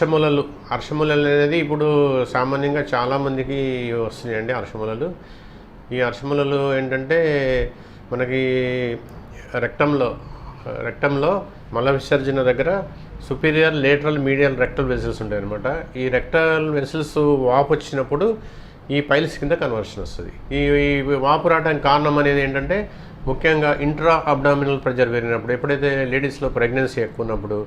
అర్షములలు అర్షములలు అనేది ఇప్పుడు సామాన్యంగా చాలామందికి వస్తున్నాయండి అర్షములలు ఈ అర్షములలు ఏంటంటే మనకి రక్తంలో రక్తంలో మల విసర్జన దగ్గర superior lateral medial rectal vessels ఉంటాయి అనమాట ఈ రెక్టల్ వెసిల్స్ వాపు వచ్చినప్పుడు ఈ పైల్స్ కింద కన్వర్షన్ వస్తుంది. ఈ ఈ వాపు రావడానికి కారణం అనేది ఏంటంటే ముఖ్యంగా ఇంట్రా అబ్డామినల్ ప్రెజర్ పెరిగినప్పుడు ఎప్పుడైతే లేడీస్లో ప్రెగ్నెన్సీ ఎక్కువ ఉన్నప్పుడు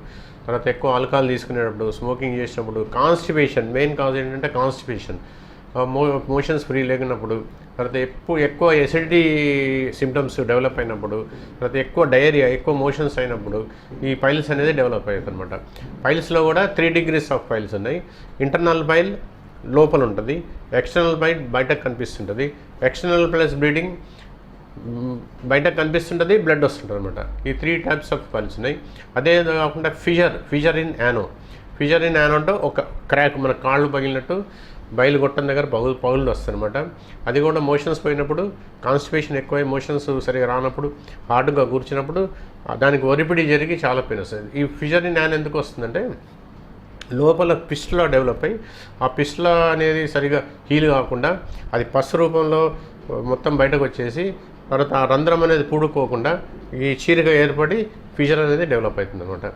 తర్వాత ఎక్కువ ఆల్కహాల్ తీసుకునేటప్పుడు స్మోకింగ్ చేసినప్పుడు కాన్స్టిపేషన్ మెయిన్ కాజ్ ఏంటంటే కాన్స్టిపేషన్. మో మోషన్స్ ఫ్రీ లేకున్నప్పుడు తర్వాత ఎక్కువ ఎక్కువ ఎసిడిటీ సిమ్టమ్స్ డెవలప్ అయినప్పుడు తర్వాత ఎక్కువ డయేరియా ఎక్కువ మోషన్స్ అయినప్పుడు ఈ పైల్స్ అనేది డెవలప్ అవుతుంది అనమాట పైల్స్లో కూడా త్రీ డిగ్రీస్ ఆఫ్ పైల్స్ ఉన్నాయి. ఇంటర్నల్ పైల్ లోపల ఉంటుంది. ఎక్స్టర్నల్ పైల్ బయటకు కనిపిస్తుంటుంది. ఎక్స్టర్నల్ ప్లస్ బ్లీడింగ్ బయట కనిపిస్తుంటుంది బ్లడ్ వస్తుంటుంది అనమాట ఈ త్రీ టైప్స్ ఆఫ్ పల్స్ ఉన్నాయి. అదే కాకుండా fissure fissure in ano fissure in ano అంటే ఒక క్రాక్ మన కాళ్ళు పగిలినట్టు బయలు గొట్టం దగ్గర పగులు పగులు వస్తాయన్నమాట అది కూడా మోషన్స్ పోయినప్పుడు కాన్స్టిపేషన్ ఎక్కువై మోషన్స్ సరిగా రానప్పుడు హార్డ్గా కూర్చున్నప్పుడు దానికి ఒరిపిడి జరిగి చాలా పెయిన్ వస్తుంది. ఈ ఫిజర్ ఇన్ యాన్ ఎందుకు వస్తుందంటే లోపల పిస్టులా డెవలప్ అయ్యి ఆ పిస్టులా అనేది సరిగా హీల్ కాకుండా అది పస్ రూపంలో మొత్తం బయటకు వచ్చేసి తర్వాత ఆ రంధ్రం అనేది పూడుకోకుండా ఈ చీరిక ఏర్పడి ఫీచర్ అనేది డెవలప్ అవుతుంది అనమాట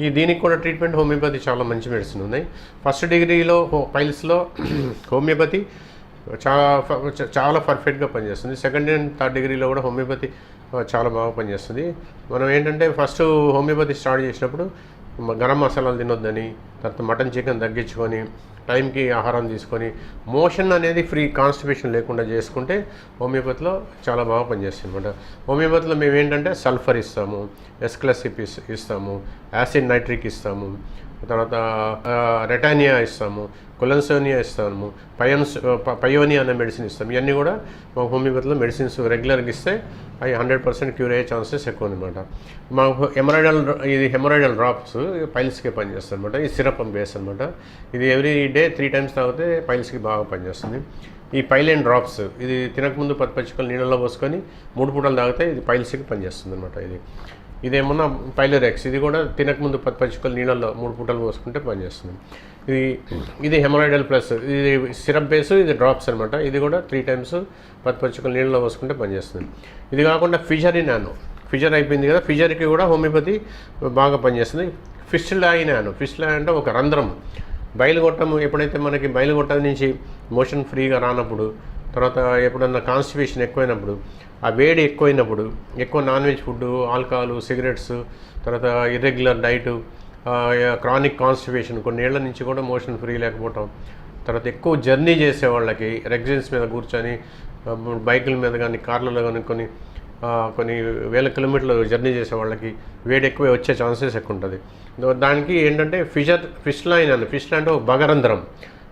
ఈ దీనికి కూడా ట్రీట్మెంట్ హోమియోపతి చాలా మంచి మెడిసిన్ ఉన్నాయి ఫస్ట్ డిగ్రీలో హో- పైల్స్లో హోమియోపతి చాలా చాలా పర్ఫెక్ట్గా పనిచేస్తుంది. సెకండ్ అండ్ థర్డ్ డిగ్రీలో కూడా హోమియోపతి చాలా బాగా పనిచేస్తుంది. మనం ఏంటంటే ఫస్ట్ హోమియోపతి స్టార్ట్ చేసినప్పుడు గరం మసాలాలు తినొద్దని తర్వాత మటన్ చికెన్ తగ్గించుకొని టైంకి ఆహారం తీసుకొని మోషన్ అనేది ఫ్రీ కాన్స్టిపేషన్ లేకుండా చేసుకుంటే హోమియోపతిలో చాలా బాగా పనిచేస్తుంది అనమాట హోమియోపతిలో మేము ఏంటంటే సల్ఫర్ ఇస్తాము ఎస్క్లసిప్ ఇస్ ఇస్తాము యాసిడ్ నైట్రిక్ ఇస్తాము తర్వాత రెటానియా ఇస్తాము కొలన్సోనియా ఇస్తాము పయోన్స్ పయోనియా అనే మెడిసిన్ ఇస్తాము. ఇవన్నీ కూడా మా హోమియోపతిలో మెడిసిన్స్ రెగ్యులర్గా ఇస్తే అవి హండ్రెడ్ పర్సెంట్ క్యూర్ అయ్యే ఛాన్సెస్ ఎక్కువ అనమాట మా హెమరాయిడల్ ఇది హెమరాయిడల్ డ్రాప్స్ పైల్స్కి పనిచేస్తాయి అనమాట ఈ సిరప్ బేస్ అనమాట ఇది ఎవ్రీ డే త్రీ టైమ్స్ తాగితే పైల్స్కి బాగా పనిచేస్తుంది. ఈ పైలైన్ డ్రాప్స్ ఇది తినకముందు పది పచ్చికలు నీళ్ళలో పోసుకొని మూడు పూటలు తాగితే ఇది పైల్స్కి పనిచేస్తుంది అనమాట ఇది. ఇదేమన్నా పైలరెక్స్ ఇది కూడా తినకముందు పది పచ్చికలు నీళ్ళల్లో మూడు పూటలు పోసుకుంటే పనిచేస్తుంది. ఇది ఇది హెమరాయిడల్ ప్లస్ ఇది సిరప్ బేస్ ఇది డ్రాప్స్ అనమాట ఇది కూడా త్రీ టైమ్స్ పది పచ్చికలు నీళ్ళలో పోసుకుంటే పనిచేస్తుంది. ఇది కాకుండా ఫిజర్ నాను. ఫిజర్ అయిపోయింది కదా ఫిజర్కి కూడా హోమియోపతి బాగా పనిచేస్తుంది. ఫిస్టులా ఫిష్ ఫిస్టులా అంటే ఒక రంధ్రం బయలుగొట్టము ఎప్పుడైతే మనకి బయలుగొట్టం నుంచి మోషన్ ఫ్రీగా రానప్పుడు తర్వాత ఎప్పుడన్నా కాన్స్టిపేషన్ ఎక్కువైనప్పుడు ఆ వేడి ఎక్కువైనప్పుడు ఎక్కువ non veg food alcohol cigarettes తర్వాత ఇర్రెగ్యులర్ డైటు క్రానిక్ కాన్స్టిపేషన్ కొన్ని ఏళ్ళ నుంచి కూడా మోషన్ ఫ్రీ లేకపోవటం. తర్వాత ఎక్కువ జర్నీ చేసే వాళ్ళకి రెగ్జిన్స్ మీద కూర్చొని బైకుల మీద కానీ కార్లలో కానీ కొన్ని కొన్ని వేల కిలోమీటర్లు జర్నీ చేసే వాళ్ళకి వేడి ఎక్కువ వచ్చే ఛాన్సెస్ ఎక్కువ ఉంటుంది. దానికి ఏంటంటే ఫిషర్ ఫిష్ లైన్ అని ఫిష్ అంటే ఒక బగరంధ్రం.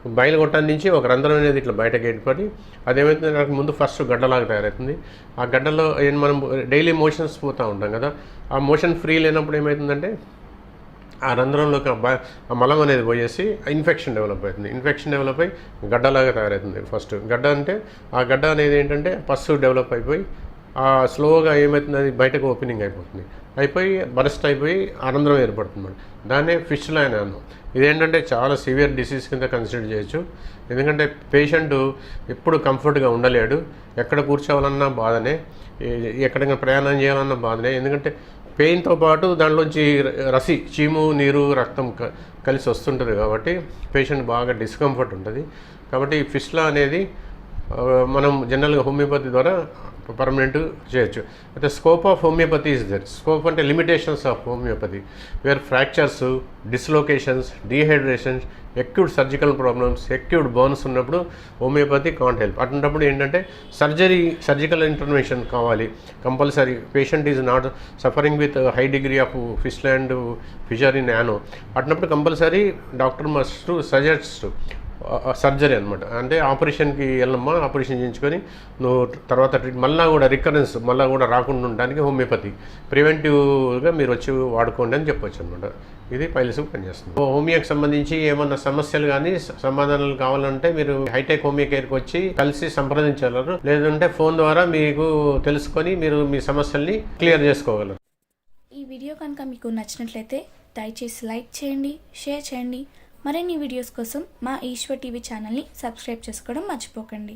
బయలు కొట్టడం నుంచి ఒక రంధ్రం అనేది ఇట్లా బయటకి ఏర్పడి అదేమైతే నాకు ముందు ఫస్ట్ గడ్డలాగా తయారవుతుంది. ఆ గడ్డలో మనం డైలీ మోషన్స్ పోతూ ఉంటాం కదా ఆ మోషన్ ఫ్రీ లేనప్పుడు ఏమవుతుందంటే ఆ రంధ్రంలోకి ఆ బ- మలం అనేది పోయేసి ఇన్ఫెక్షన్ డెవలప్ అవుతుంది. ఇన్ఫెక్షన్ డెవలప్ అయ్యి గడ్డలాగా తయారవుతుంది ఫస్ట్. గడ్డ అంటే ఆ గడ్డ అనేది ఏంటంటే పస్సు డెవలప్ అయిపోయి స్లోగా ఏమవుతుంది అది బయటకు ఓపెనింగ్ అయిపోతుంది. అయిపోయి బరస్ట్ అయిపోయి ఆనందం ఏర్పడుతుంది దాన్నే ఫిష్ లైన్ అన్నాం. ఇదేంటంటే చాలా సివియర్ డిసీజ్ కింద కన్సిడర్ చేయొచ్చు. ఎందుకంటే పేషెంట్ ఎప్పుడు కంఫర్ట్గా ఉండలేడు. ఎక్కడ కూర్చోవాలన్నా బాధనే. ఎక్కడైనా ఎక్కడికైనా ప్రయాణం చేయాలన్నా బాధనే. ఎందుకంటే పెయిన్తో పాటు దాంట్లోంచి ర- రసి చీము నీరు రక్తం క- కలిసి వస్తుంటుంది కాబట్టి పేషెంట్ బాగా డిస్కంఫర్ట్ ఉంటుంది. కాబట్టి ఈ ఫిస్లా అనేది మనం జనరల్గా హోమియోపతి ద్వారా పర్మనెంట్ చేయొచ్చు. అయితే scope of homeopathy is there scope అంటే limitations of homeopathy where fractures dislocations dehydrations acute surgical problems acute burns ఉన్నప్పుడు హోమియోపతి కాంట్ హెల్ప్ అటువంటిప్పుడు ఏంటంటే సర్జరీ సర్జికల్ ఇంటర్వెన్షన్ కావాలి. Compulsory patient is not suffering with high degree of ఫిష్లాండ్ fissure in ano అటువంటిప్పుడు compulsory doctor must suggest surgery అనమాట అంటే ఆపరేషన్కి వెళ్ళమ్మా operation చేయించుకొని నువ్వు తర్వాత ట్రీట్ మళ్ళీ కూడా రికరెన్స్ మళ్ళీ కూడా రాకుండా ఉండడానికి హోమియోపతి. ప్రివెంటివ్గా మీరు వచ్చి వాడుకోండి అని చెప్పొచ్చు అనమాట ఇది పైలసుకు పనిచేస్తుంది. హోమియోకి సంబంధించి ఏమన్నా సమస్యలు కానీ సమాధానాలు కావాలంటే మీరు హైటెక్ హోమియో కేర్కి వచ్చి కలిసి సంప్రదించగలరు. లేదంటే ఫోన్ ద్వారా మీకు తెలుసుకొని మీరు మీ సమస్యల్ని క్లియర్ చేసుకోగలరు. ఈ వీడియో కనుక మీకు నచ్చినట్లయితే దయచేసి లైక్ చేయండి షేర్ చేయండి. మరిన్ని వీడియోస్ కోసం మా ఈశ్వర్ టీవీ ఛానల్ని సబ్స్క్రైబ్ చేసుకోవడం మర్చిపోకండి.